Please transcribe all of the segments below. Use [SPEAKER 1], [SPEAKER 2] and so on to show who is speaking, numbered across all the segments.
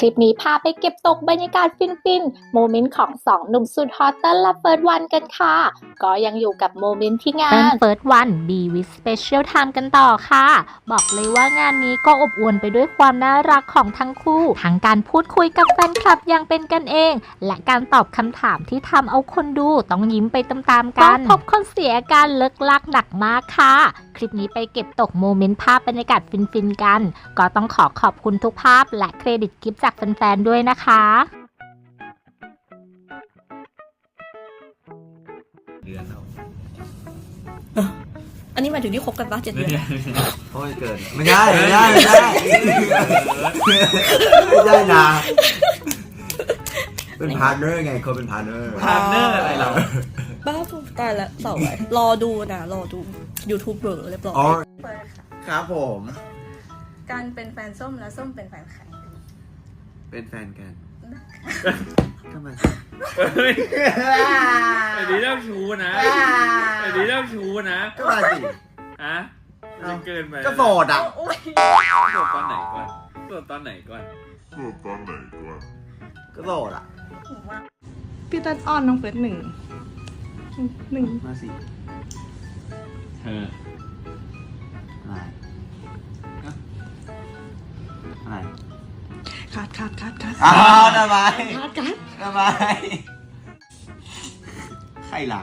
[SPEAKER 1] คลิปนี้พาไปเก็บตกบรรยากาศฟินๆ โมเมนต์ของสองหนุ่มสุดฮอตเติ้ลและเฟิร์สวันกันค่ะ ก็ยังอยู่กับโมเมนต์ที่งาน
[SPEAKER 2] เฟิร์สวันบีวิสเปเชียลไทม์กันต่อค่ะ บอกเลยว่างานนี้ก็อบอวลไปด้วยความน่ารักของทั้งคู่ทั้งการพูดคุยกับแฟนคลับอย่างเป็นกันเอง และการตอบคำถามที่ทำเอาคนดูต้องยิ้มไปตามๆกันพบคนเสียการเลิกลักหนักมากค่ะคลิปนี้ไปเก็บตกโมเมนต์ภาพบรรยากาศฟินๆกัน ก็ต้องขอขอบคุณทุกภาพและเครดิตคลิปจากแฟนๆด้วยนะคะ
[SPEAKER 3] เดือนเอา
[SPEAKER 4] อันนี้หมายถึงที่คบกันปะเจ็ดเดือน
[SPEAKER 5] โอ้ยเกิดไม่ได้ไม่ได้ไม่ได้ไม่ได้นะเป็นพาร์ทเนอร์ไงเขาเป็นพาร์ทเนอร์
[SPEAKER 3] พาร์ทเนอร์อะไรเรา
[SPEAKER 4] บ้าปุ๊บตายแล้วเสาร์ไว้รอดูนะรอดู YouTube เบอร์เรียบร้อย
[SPEAKER 5] อ๋อ
[SPEAKER 6] เปิดค่ะ
[SPEAKER 5] ครับผม
[SPEAKER 6] การเป็นแฟนส้มและส้มเป็นแฟนใคร
[SPEAKER 5] เป็นแฟนกันทำไม
[SPEAKER 3] เฮ้ยไอ้นี่เริ่มชูนะไอ้นี่เริ่มชูนะ
[SPEAKER 5] ก็มาสิ
[SPEAKER 3] ฮะมันเกินไป
[SPEAKER 5] ก็โสดอะ
[SPEAKER 3] โสดตอนไหนก่อนโสดตอนไหนก่อน
[SPEAKER 5] ก็โสดอะ
[SPEAKER 7] พี่เต้นอ้อนน้องเฟิร์สหนึ่งหนึ่ง
[SPEAKER 5] มาสิ
[SPEAKER 3] เออ
[SPEAKER 5] อะไรอะไร
[SPEAKER 7] คัดคัดคัดคัด
[SPEAKER 5] อ้าวทำไม
[SPEAKER 7] คัดคัด
[SPEAKER 5] ทำไมใครล่ะ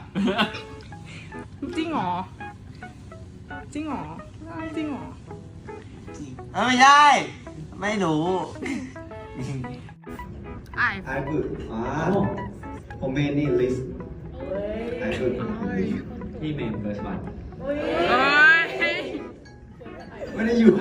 [SPEAKER 7] จริงเหรอจริงเหรอได้จริงเหรอ
[SPEAKER 5] เอ้ยไม่ใช่ ไม่รู้
[SPEAKER 7] ไอ้
[SPEAKER 8] ไอบึกอ๋อผมเมนนี่ลิสไอบึก
[SPEAKER 3] พี่เมนเฟิร์สวัน
[SPEAKER 8] ไม่ได้อยู่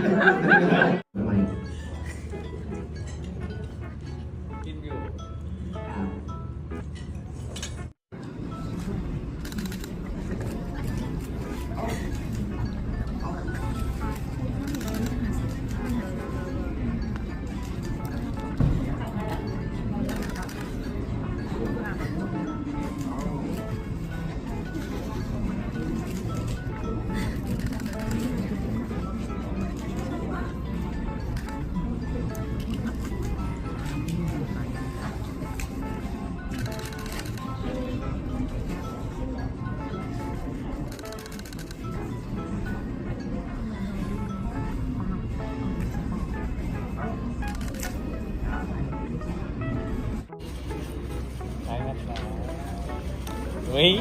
[SPEAKER 3] ฮ้ย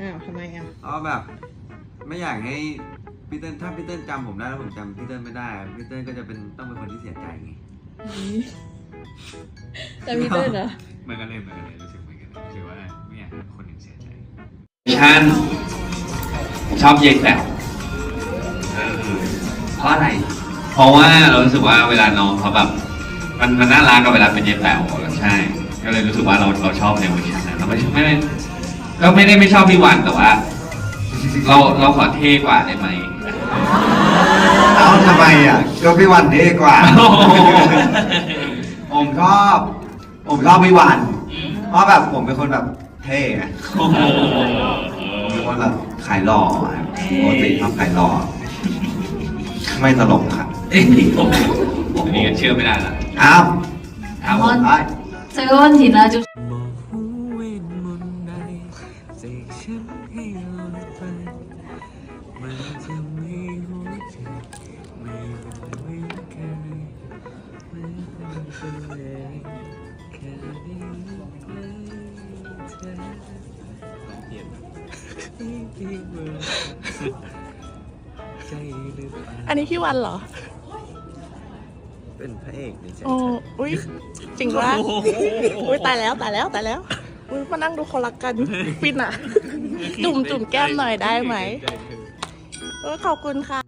[SPEAKER 7] อ้าวทำไมอะ
[SPEAKER 5] เอาแบบ ไม่อยากให้พี่เติ้ลถ้าพี่เติ้ลจำผมได้แล้วผมจำพี่เติ้ลไม่ได้อะพี่เติ้ลก็จะเป็นต้องเป็นคนที่เสียใจไง
[SPEAKER 4] แต่พี่เต้นเหรอ
[SPEAKER 3] เหมือนกันเลยเหมือนกันเลยรู้สึกเหมือนกันเลยรู้สึกว่าไม่อยากให้คนหนึ่งเสียใจฉันชอบเย็นแบบเพราะอะไร เพราะว่าเรารู้สึกว่าเวลาน้องเขาแบบ มันมันน่ารักกับเวลาเป็นเย็นแบบใช่ ก็เลยรู้สึกว่าเราเราชอบในเวอร์ชันนั้นเราไม่ไม่ไม่ก็ไม่ได้ไม่ชอบพี่วันแต่ว่า เราเราขอเท่กว่าได้ไหม
[SPEAKER 5] เอาทำไมอะก็พี่วันเท่กว่า ผมชอบผมชอบพี่วัน เพราะแบบผมเป็นคนแบบเท่ไง
[SPEAKER 3] โอ้โห
[SPEAKER 5] ผมเป็นคนแบบขายหล่ออะปกติชอบขายหล่อไม่ตลกครับ
[SPEAKER 3] อันนี้ก็เชื่อไม่ได้ละ
[SPEAKER 9] เอาเอาไปเซอร์นอั
[SPEAKER 7] นนี้พี่วันเหรอ
[SPEAKER 5] เป็นพระเอกในใจ
[SPEAKER 7] โอ้อุ้ยจริงวะอุ้ยตายแล้วตายแล้วตายแล้ว อุ้ยมานั่งดูคนรักกันฟินอะ จุ่มจุ่มแก้มหน่อยได้ไหมเออขอบคุณค่ะ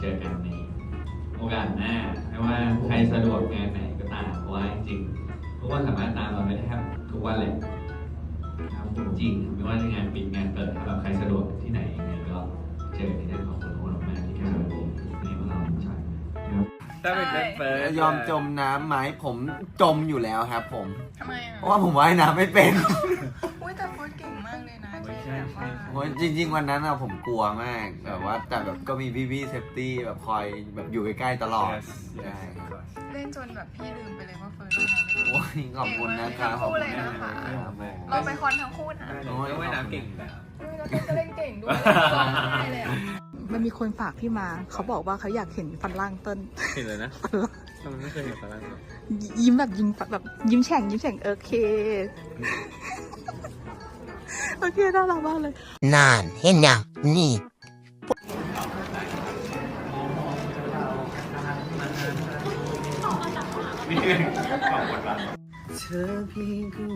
[SPEAKER 3] เจอกันในโอกาสหน้าไม่ว่าใครสะดวกงานไหนก็ตามเพราะว่าจริงๆทุกคนสามารถตามเราได้แทบทุกวันเลยครับจริงๆไม่ว่าจะงานปิ ถ้าเป็
[SPEAKER 9] นเป็นเฟิร์ส
[SPEAKER 6] ยอมจมน้ำไหมผมจมอยู่แล้วครับผม
[SPEAKER 10] ทำไมอะ
[SPEAKER 6] เพราะว่าผมว่ายน้ำไม่เป็น
[SPEAKER 10] อุ้ยแต่โฟร์เก่งมากเลยนะ
[SPEAKER 9] ไม่
[SPEAKER 10] ที่
[SPEAKER 9] ใช่
[SPEAKER 10] แบบว่า
[SPEAKER 6] โอ้ยจริง ๆ วันนั้นอะผมกลัวมากแบบว่าแต่แบบก็มีพี่ๆเซฟตี้แบบคอยแบบอยู่ใกล้ๆตลอด
[SPEAKER 9] Yes, yes,
[SPEAKER 6] ใช่ครับ
[SPEAKER 9] of course
[SPEAKER 10] เล่นจนแบบพี่ลืมไปเลยว่าเฟิร์นเล่นน้ำไม่
[SPEAKER 6] โอ้ยขอบคุณนะครับขอบคุณ
[SPEAKER 10] เก่งมากเลยนะคะ
[SPEAKER 6] ครับผม
[SPEAKER 10] เราไปคอนทั้งคู่นะ
[SPEAKER 9] ได้เลยก็ว่ายน้ำเก่งอยู่แล้ว
[SPEAKER 10] อุ้ยแล้วก็เล่นเก่งด้วยร้องไห้เลยอะ
[SPEAKER 7] มันมีคนฝากพี่มา เขาบอกว่าเขาอยากเห็นฟันล่างเต้น
[SPEAKER 9] เห็นเลยนะ
[SPEAKER 7] ฟันล่าง
[SPEAKER 9] ทำไมไม่เคยเห็นฝรั่งเลย
[SPEAKER 7] ยิ้มแบบยิ้มแบบยิ้มแฉ่งยิ้มแฉ่งโอเค โอเคน่ารักมากเลย
[SPEAKER 11] นานเห็นยังนี่
[SPEAKER 5] เธอเพียงคนเดียวและ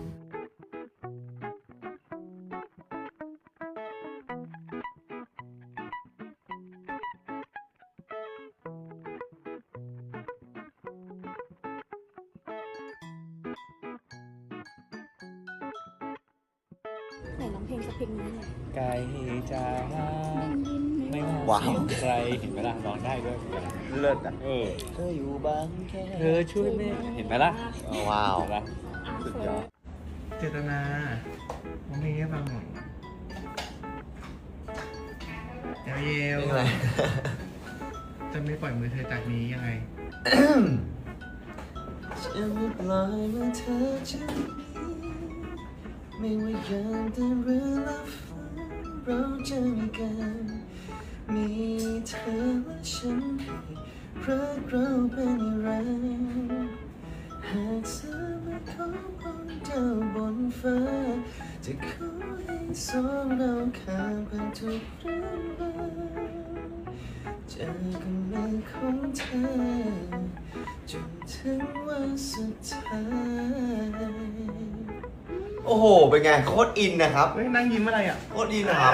[SPEAKER 9] ไกลจะไม่ว่า
[SPEAKER 11] ว้าว
[SPEAKER 9] เสียงใครเห็นไหมล่ะร้องได้ด้วยเหมือนกัน
[SPEAKER 6] เลิศอะ
[SPEAKER 9] เออ
[SPEAKER 5] เธออยู่บางแค่
[SPEAKER 9] เธอช่วยแม่เห็นไหมล่ะ
[SPEAKER 11] ว้าว
[SPEAKER 9] เห็นไหมสุดยอด
[SPEAKER 5] เจตนาผมมีให้ฟังหน่อยเดี๋ยวเยว
[SPEAKER 6] นี่อะไร
[SPEAKER 5] จะไม่ปล่อยมือเธอจากนี้ยังไงจะไม่ปล่อยมือเธอจากนี้ ไม่ว่ายามแต่เรือและฝันเราจะมีกัน มีเธอและฉันให้รักเราเป็นนิรันดร์หากสามารถขอบนเจ้าบนฟ้าจะขอให้สองเราข้ามผ่านทุกเรื่องราวจอกันมือของเธอจนถึงวันสุดท้าย
[SPEAKER 6] โอ้โห เป็นไงโคตรอินนะครับ
[SPEAKER 5] เฮ้ยนั่งยิ้มอะไรอะ
[SPEAKER 6] โคตรอินนะครับ